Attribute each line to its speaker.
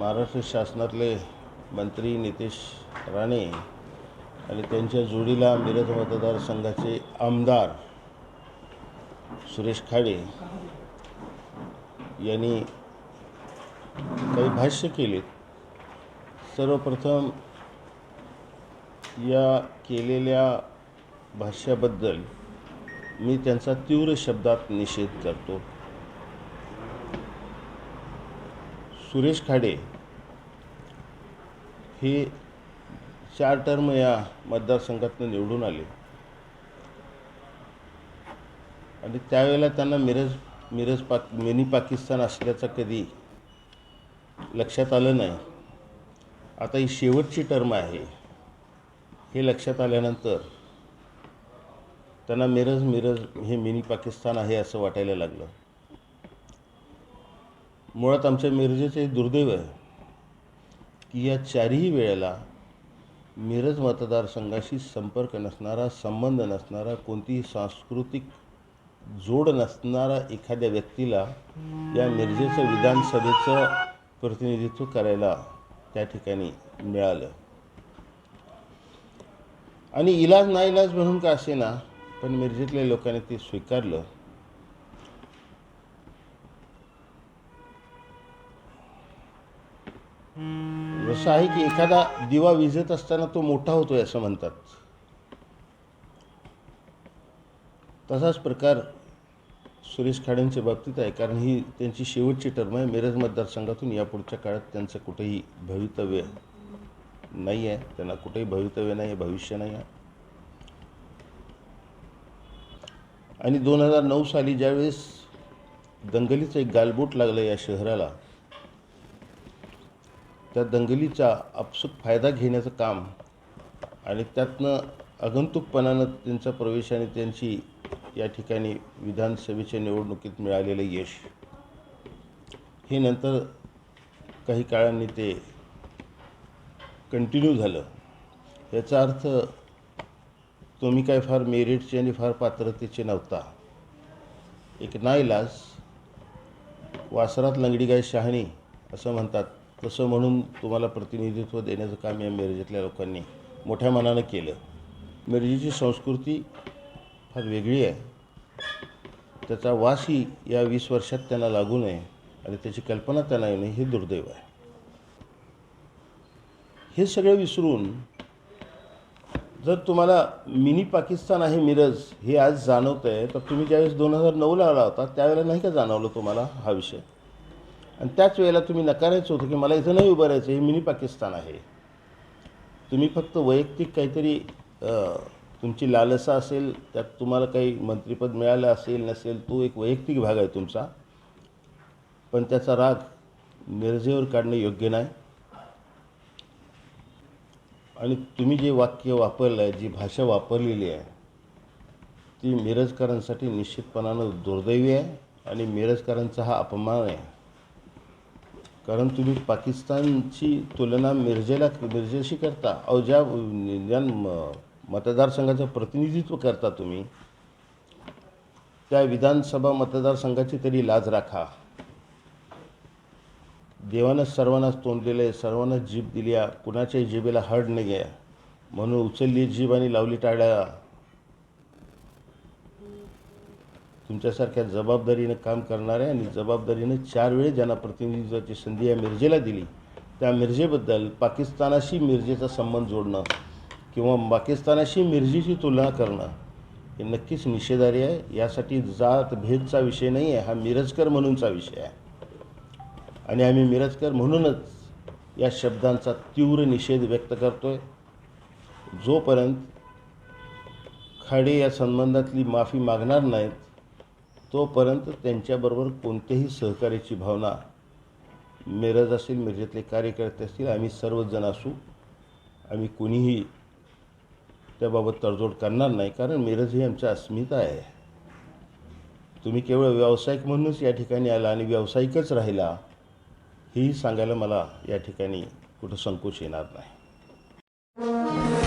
Speaker 1: महाराष्ट्र शासनातले मंत्री नितेश राणे आणि त्यांच्या जोडीला मिरज मतदारसंघाचे आमदार सुरेश खाडे यांनी काही भाष्य केलेत. सर्वप्रथम या केलेल्या भाष्याबद्दल मी त्यांचा तीव्र शब्दात निषेध करतो. सुरेश खाडे हे चार टर्म या मतदारसंघातून निवडून आले. आणि त्यावेळेला त्यांना मिरज मिरज पाक मिनी पाकिस्तान असल्याचं कधी लक्षात आलं नाही. आता ही शेवटची टर्म आहे. हे लक्षात आल्यानंतर त्यांना मिरज मिरज हे मिनी पाकिस्तान आहे असं वाटायला लागलं. मुळात आमच्या मिरजेचे दुर्दैव आहे की या चारही वेळेला मिरज मतदारसंघाशी संपर्क नसणारा संबंध नसणारा कोणतीही सांस्कृतिक जोड नसणारा एखाद्या व्यक्तीला या मिरजेचं विधानसभेचं प्रतिनिधित्व करायला त्या ठिकाणी मिळालं. आणि इलाज नाईलाज म्हणून का असे ना पण मिरजेतल्या लोकांनी ते स्वीकारलं. जसं आहे की एखादा दिवा विझत असताना तो मोठा होतोय असं म्हणतात. तसाच प्रकार सुरेश खाडेंच्या बाबतीत आहे कारण ही त्यांची शेवटची टर्म आहे. मिरज मतदारसंघातून यापुढच्या काळात त्यांचं कुठेही भवितव्य नाही आहे. त्यांना कुठेही भवितव्य नाही आहे भविष्य नाही आहे. आणि दोन हजार नऊ साली ज्यावेळेस दंगलीचं एक गालबोट लागलं या शहराला त्या दंगलीचा आपसूक फायदा घेण्याचं काम आणि त्यातनं आगंतुकपणानं त्यांचा प्रवेश आणि त्यांची या ठिकाणी विधानसभेच्या निवडणुकीत मिळालेलं यश. हे नंतर काही काळांनी ते कंटिन्यू झालं. याचा अर्थ तुम्ही काय फार मेरिटचे आणि फार पात्रतेचे नव्हता. एक नाईलाज वासरात लंगडी गाय शहाणी असं म्हणतात. तसं म्हणून तुम्हाला प्रतिनिधित्व देण्याचं काम या मिरजेतल्या लोकांनी मोठ्या मनानं केलं. मिरजेची संस्कृती फार वेगळी आहे. त्याचा वासही या वीस वर्षात त्यांना लागू नये आणि त्याची कल्पना त्यांना येणे हे दुर्दैव आहे. हे सगळं विसरून जर तुम्हाला मिनी पाकिस्तान आहे मिरज हे आज जाणवतं आहे तर तुम्ही ज्यावेळेस दोन हजार नऊला आला होता त्यावेळेला नाही का जाणवलं तुम्हाला हा विषय? आणि त्याच वेळेला तुम्ही नकारायचं होतं की मला इथं नाही उभं राहायचं हे मिनी पाकिस्तान आहे. तुम्ही फक्त वैयक्तिक काहीतरी तुमची लालसा असेल त्यात तुम्हाला काही मंत्रिपद मिळालं असेल नसेल तो एक वैयक्तिक भाग आहे तुमचा. पण त्याचा राग मिरजेवर काढणं योग्य नाही. आणि तुम्ही जे वाक्य वापरलं आहे जी भाषा वापरलेली आहे ती मिरजकरांसाठी निश्चितपणानं दुर्दैवी आहे आणि मिरजकरांचा हा अपमान आहे. कारण तुम्ही पाकिस्तानची तुलना मिरजेला मिरजेशी करता. अहो ज्या ज्या म- मतदारसंघाचं प्रतिनिधित्व करता तुम्ही त्या विधानसभा मतदारसंघाची तरी लाज राखा. देवानं सर्वांनाच तोंड दिलं आहे सर्वांनाच जीभ दिली आहे. कुणाच्याही जिभेला हड नाही आहे. म्हणून उचलली जीभ आणि लावली टाळ्या. तुमच्यासारख्या जबाबदारीनं काम करणाऱ्या आणि जबाबदारीनं चार वेळेस ज्यांना प्रतिनिधित्वाची संधी या मिरजेला दिली त्या मिरजेबद्दल पाकिस्तानाशी मिरजेचा संबंध जोडणं किंवा पाकिस्तानाशी मिरजेची तुलना करणं हे नक्कीच निषेधारी आहे. यासाठी जात भेदचा विषय नाही आहे हा मिरजकर म्हणूनचा विषय आहे. आणि आम्ही मिरजकर म्हणूनच या शब्दांचा तीव्र निषेध व्यक्त करतो आहे जोपर्यंत खाडे या संबंधातली माफी मागणार नाहीत तोपर्यंत त्यांच्याबरोबर कोणत्याही सहकार्याची भावना मिरज असेल मिरजेतले कार्यकर्ते असतील आम्ही सर्वजण असू. आम्ही कुणीही त्याबाबत तडजोड करणार नाही कारण मिरज ही आमची अस्मिता आहे. तुम्ही केवळ व्यावसायिक म्हणूनच या ठिकाणी आला आणि व्यावसायिकच राहिला हेही सांगायला मला या ठिकाणी कुठं संकोच येणार नाही.